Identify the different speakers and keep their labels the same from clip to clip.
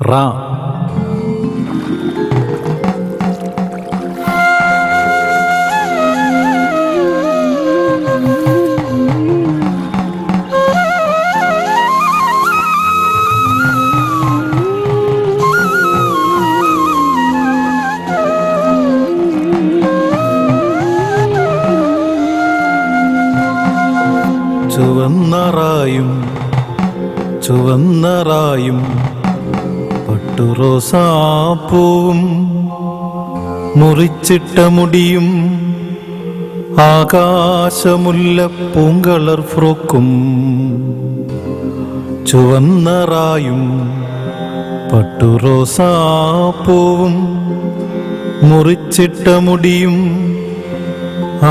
Speaker 1: റാ. ചുവന്നറായും ചുവന്നറായും പട്ടുറോസാപ്പൂവും മുറിച്ചിട്ട മുടിയും ആകാശമുല്ല പൂങ്കളർ ഫ്രോക്കും ചുവന്നറായും പട്ടുറോസാപ്പൂവും മുറിച്ചിട്ട മുടിയും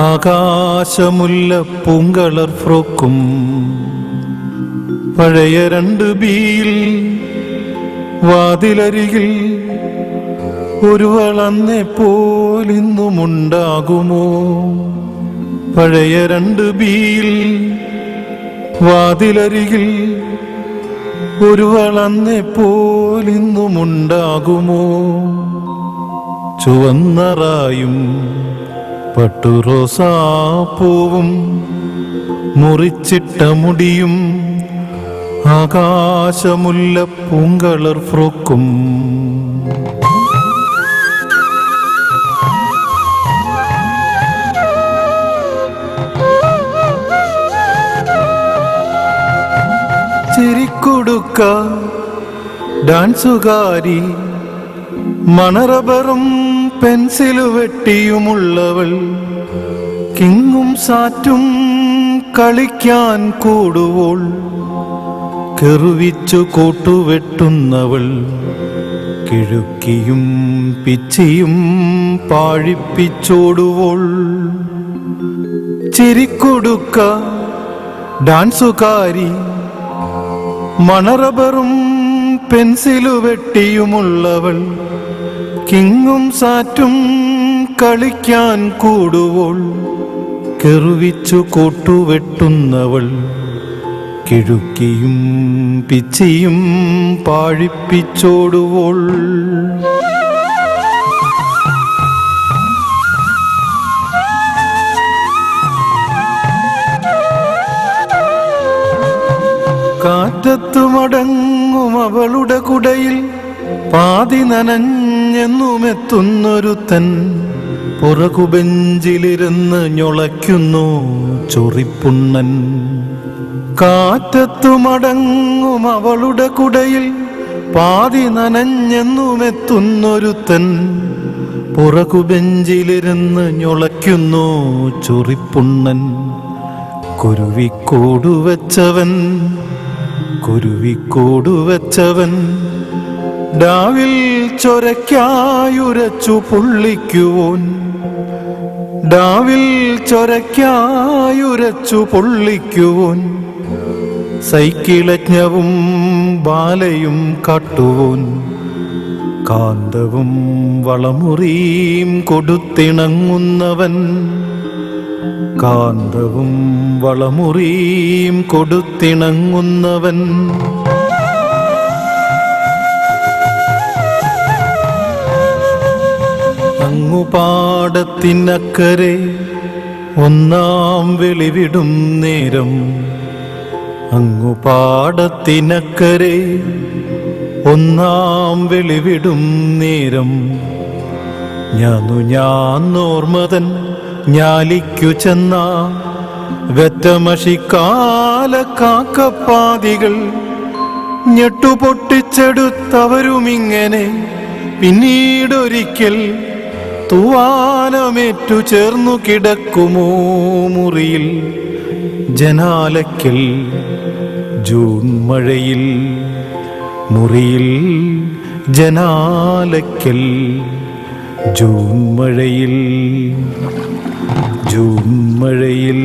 Speaker 1: ആകാശമുല്ല പൂങ്കളർ ഫ്രോക്കും പഴയ രണ്ട് ബീൽ വാതിലരികിൽ ഒരു വളന്നെ പോലിന്നുമുണ്ടാകുമോ പഴയ രണ്ട് ബിയിൽ വാതിലരികിൽ ഒരു വളന്നെ പോലിന്നുമുണ്ടാകുമോ ചുവന്നറായും പട്ടുറോസാപ്പൂവും മുറിച്ചിട്ട മുടിയും ആകാശമുല്ല പൂങ്കളർ ഫ്രോക്കും. ചിരിക്കൊടുക്ക ഡാൻസുകാരി മണറബറും പെൻസിലു വെട്ടിയുമുള്ളവൾ കിങ്ങും സാറ്റും കളിക്കാൻ കൂടുവോൾ. കെറുവിച്ചു കൂട്ടുവെട്ടുന്നവൾ. കിഴുക്കിയും പിച്ചിയും പാഴിപ്പിച്ചോടുവോൾ. ചിരിക്കൊടുക്ക ഡാൻസുകാരി. മണറബറും പെൻസിലു വെട്ടിയുമുള്ളവൾ. കിങ്ങും സാറ്റും കളിക്കാൻ കൂടുവോൾ. കെറുവിച്ചു കൂട്ടുവെട്ടുന്നവൾ കിഴുക്കിയും പിച്ചിയും പാഴിപ്പിച്ചോടുവോൾ. കാറ്റത്തു മടങ്ങും അവളുടെ കുടയിൽ പാതി നനഞ്ഞെന്നുമെത്തുന്നൊരുത്തൻ പുറകുബെഞ്ചിലിരുന്ന് ഞൊളയ്ക്കുന്നു ചൊറിപ്പുണ്ണൻ. കാറ്റത്തുമടങ്ങും അവളുടെ കുടയിൽ പാതി നനഞ്ഞെന്നുമെത്തുന്നൊരുത്തൻ. പുറകുബെഞ്ചിലിരുന്ന് ഞൊളയ്ക്കുന്നു ചൊറിപ്പുണ്ണൻ. കുരുവിക്കൂടു വെച്ചവൻ ഡാവിൽ ചൊരയ്ക്കായുരച്ചു പുള്ളിക്കുവൻ. ഡാവിൽ ചൊരയ്ക്കായുരച്ചു പുള്ളിക്കുവൻ. സൈക്കിളജ്ഞവും ബാലയും കാട്ടുവോൻ. കാന്തവും വളമുറിയും കൊടുത്തിണങ്ങുന്നവൻ. കാന്തവും വളമുറിയും കൊടുത്തിണങ്ങുന്നവൻ. അങ്ങുപാടത്തിനക്കരെ ഒന്നാം വെളിവിടും നേരം. അങ്ങുപാടത്തിനക്കരെ ഒന്നാം വെളിവിടും നേരം. ഞാനു ഞാൻ ഓർമ്മതൻ ഞാലിക്കു ചെന്ന വെറ്റമഷിക്കാല കാക്കപ്പാതികൾ ഞെട്ടുപൊട്ടിച്ചെടുത്തവരുമിങ്ങനെ പിന്നീടൊരിക്കൽ തൂവാനമേറ്റു ചേർന്നു കിടക്കുമോ മുറിയിൽ? ജനാലയ്ക്കൽ ജൂൺ മഴയിൽ മുറിയിൽ ജനാലയ്ക്കൽ ജൂൺ മഴയിൽ ജൂൺ മഴയിൽ